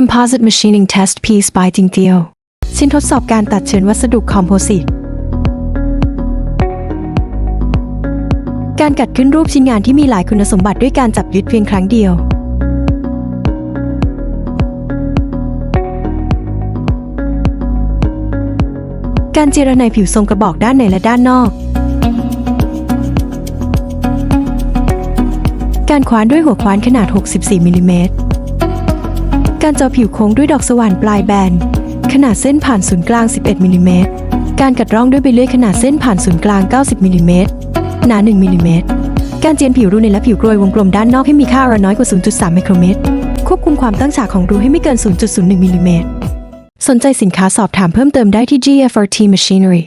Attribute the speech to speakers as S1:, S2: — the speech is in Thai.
S1: Composite Machining Test Piece by จิงเตียวชิ้นทดสอบการตัดเฉือนวัสดุคอมโพสิต การกัดขึ้นรูปชิ้นงานที่มีหลายคุณสมบัติด้วยการจับยึดเพียงครั้งเดียวการเจรไนผิวทรงกระบอกด้านในและด้านนอก การคว้านด้วยหัวคว้านขนาด 64มิลลิเมตร การจาะผิวโค้งด้วยดอกสว่านปลายแบน ขนาดเส้นผ่านศูนย์กลาง 11มิลลิเมตร การกัดร่องด้วยใบเลื่อยขนาดเส้นผ่านศูนย์กลาง 90มิลลิเมตร หนา 1มิลลิเมตร การเจียนผิวรูในและผิวกรวยวงกลมด้านนอกให้มีค่าระน้อยกว่า 0.3 ไมโครเมตร ควบคุมความตั้งฉากของรูให้ไม่เกิน 0.01มิลลิเมตร สนใจสินค้าสอบถามเพิ่มเติมได้ที่ GFRT Machinery